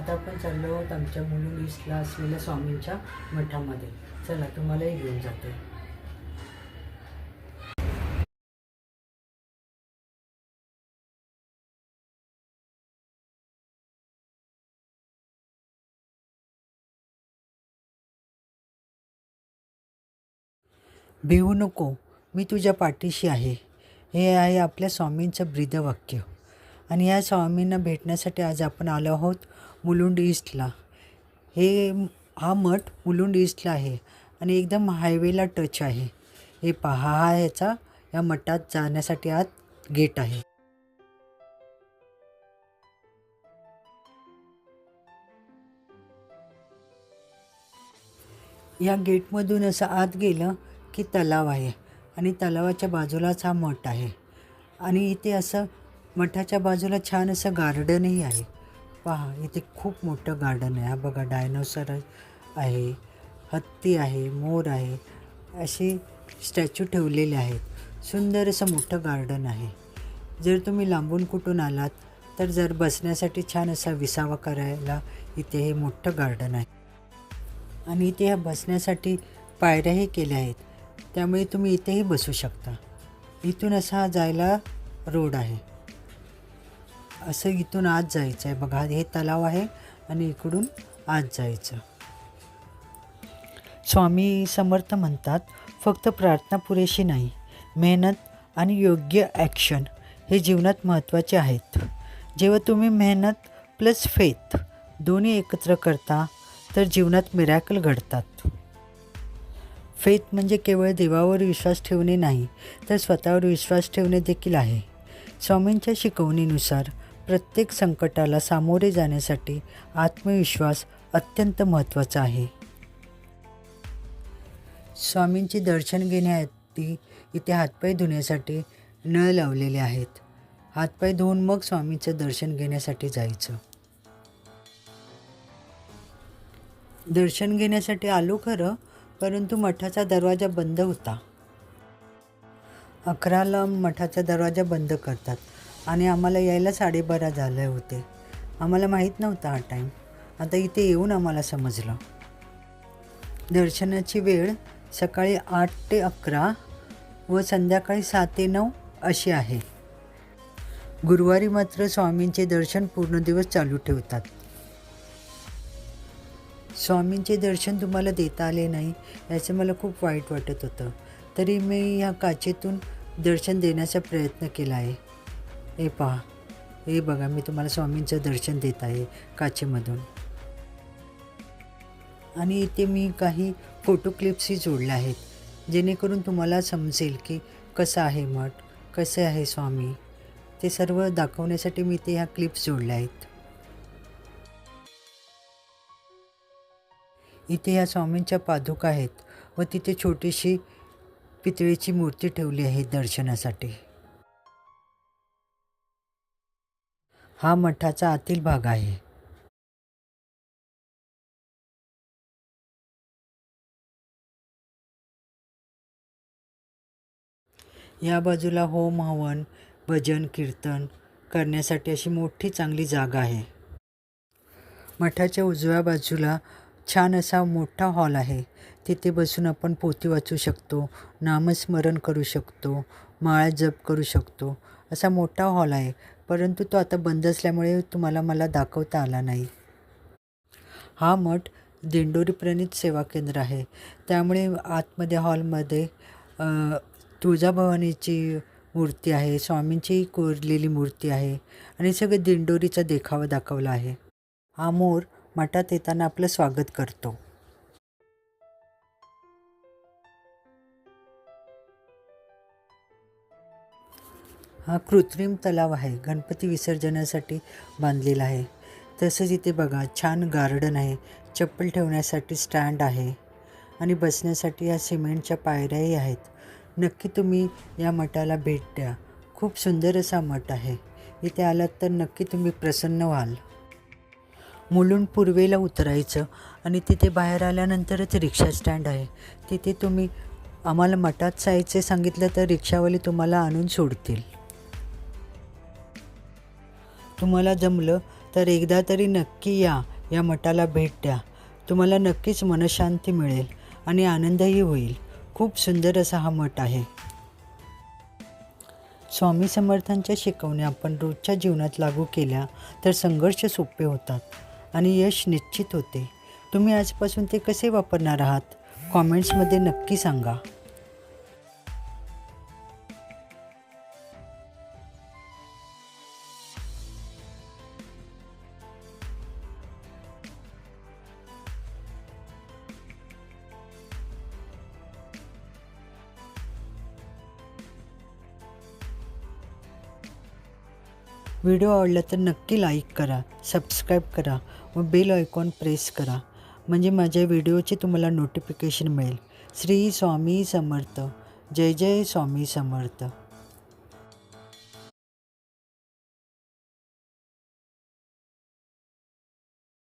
आता आपण चाललो आहोत आमच्या मुलुंड असलेल्या स्वामींच्या मठामध्ये. चला तुम्हालाही घेऊन जाते. भिवू नको मी तुझ्या पाठीशी आहे. हे आहे आपल्या स्वामींचं ब्रीदवाक्य. आणि या स्वामींना भेटण्यासाठी आज आपण आलो आहोत. मुलुंड ईस्टला. हे हा मठ मुलुंड ईस्टला आहे आणि एकदम हायवेला टच आहे. हे पहा हा याचा या मठात जाण्यासाठी आत गेट आहे. या गेटमधून असं आत गेलं की तलाव आहे आणि तलावाच्या बाजूलाच हा मठ आहे. आणि इथे असं मठाच्या बाजूला छान असं गार्डनही आहे. पहा इथे खूप मोठं गार्डन आहे. हा बघा डायनोसर आहे हत्ती आहे मोर आहे. असे स्टॅच्यू ठेवलेले आहेत. सुंदर असं मोठं गार्डन आहे. जर तुम्ही लांबून कुठून आलात तर जर बसण्यासाठी छान असा विसावा करायला इथे हे मोठं गार्डन आहे. आणि इथे ह्या बसण्यासाठी पायऱ्याही केल्या आहेत. त्यामुळे तुम्ही इथेही बसू शकता. इथून असा हा जायला रोड आहे. असं इथून आत जायचं आहे. बघा हे तलाव आहे आणि इकडून आत जायचं. स्वामी समर्थ म्हणतात फक्त प्रार्थना पुरेशी नाही मेहनत आणि योग्य ॲक्शन हे जीवनात महत्त्वाचे आहेत. जेव्हा तुम्ही मेहनत प्लस फेथ दोन्ही एकत्र करता तर जीवनात मिरॅकल घडतात. फेथ म्हणजे केवळ देवावर विश्वास ठेवणे नाही तर स्वतःवर विश्वास ठेवणे देखील आहे. स्वामींच्या शिकवणीनुसार प्रत्येक संकटाला सामोरे जाण्यासाठी आत्मविश्वास अत्यंत महत्त्वाचा आहे. स्वामींचे दर्शन घेण्याआधी इथे हातपाय धुण्यासाठी नळ लावलेले आहेत. हातपाय धुवून मग स्वामींचं दर्शन घेण्यासाठी जायचं. दर्शन घेण्यासाठी आलो खरं परंतु मठाचा दरवाजा बंद होता. अकराला मठाचा दरवाजा बंद करतात. आणि आम्हाला यायला साडेबारा झाले होते. आम्हाला माहीत नव्हता हा टाईम आता इथे येऊन आम्हाला समजलं. दर्शनाची वेळ सकाळी आठ ते अकरा व संध्याकाळी सात ते नऊ अशी आहे. गुरुवारी मात्र स्वामींचे दर्शन पूर्ण दिवस चालू ठेवतात. स्वामींचे दर्शन तुम्हाला देता आले नाही याचं मला खूप वाईट वाटत होतं. तरी मी ह्या काचेतून दर्शन देण्याचा प्रयत्न केला आहे. हे पहा. हे बघा मी तुम्हाला स्वामींचं दर्शन देत आहे काचेमधून. आणि इथे मी काही फोटो क्लिप्सही जोडल्या आहेत जेणेकरून तुम्हाला समजेल की कसं आहे मठ कसे आहे स्वामी. ते सर्व दाखवण्यासाठी मी ते ह्या क्लिप्स जोडल्या आहेत. इथे ह्या स्वामींच्या पादुका आहेत व तिथे छोटीशी पितळेची मूर्ती ठेवली आहे दर्शनासाठी. हा मठाचा आतील भाग आहे. या बाजूला होम हवन भजन कीर्तन करण्यासाठी अशी मोठी चांगली जागा आहे. मठाच्या उजव्या बाजूला छान असा मोठा हॉल आहे. तिथे बसून आपण पोथी वाचू शकतो नामस्मरण करू शकतो माळा जप करू शकतो असा मोठा हॉल आहे. परंतु तो आता बंद असल्यामुळे तुम्हाला मला दाखवता आला नाही. हा मठ दिंडोरी प्रणित सेवा केंद्र आहे. त्यामुळे आतमध्ये हॉलमध्ये तुळजाभवानीची मूर्ती आहे स्वामींची कोरलेली मूर्ती आहे आणि सगळे दिंडोरीचा देखावा दाखवला आहे. हा मोर मठात येताना आपलं स्वागत करतो. हा कृत्रिम तलाव आहे गणपती विसर्जनासाठी बांधलेला आहे. तसंच इथे बघा छान गार्डन आहे चप्पल ठेवण्यासाठी स्टँड आहे आणि बसण्यासाठी या सिमेंटच्या पायऱ्याही आहेत. नक्की तुम्ही या मठाला भेट द्या. खूप सुंदर असा मठ आहे. इथे आलात तर नक्की तुम्ही प्रसन्न व्हाल. मुलुंड पूर्वेला उतरायचं आणि तिथे बाहेर आल्यानंतरच रिक्षा स्टँड आहे. तिथे तुम्ही आम्हाला मठात जायचे सांगितलं तर रिक्षावाले तुम्हाला आणून सोडतील. तुम्हाला जमलं तर एकदा तरी नक्की या या मठाला भेट द्या. तुम्हाला नक्कीच मनशांती मिळेल आणि आनंदही होईल. खूप सुंदर असा हा मठ आहे. स्वामी समर्थांच्या शिकवण्या आपण रोजच्या जीवनात लागू केल्या तर संघर्ष सोपे होतात आणि यश निश्चित होते. तुम्ही आजपासून ते कसे वापरणार आहात? कॉमेंट्समध्ये नक्की सांगा. व्हिडिओ आवडला तर नक्की लाईक करा सबस्क्राईब करा व बेल आयकॉन प्रेस करा. म्हणजे माझ्या व्हिडिओचे तुम्हाला नोटिफिकेशन मिळेल. श्री स्वामी समर्थ. जय जय स्वामी समर्थ.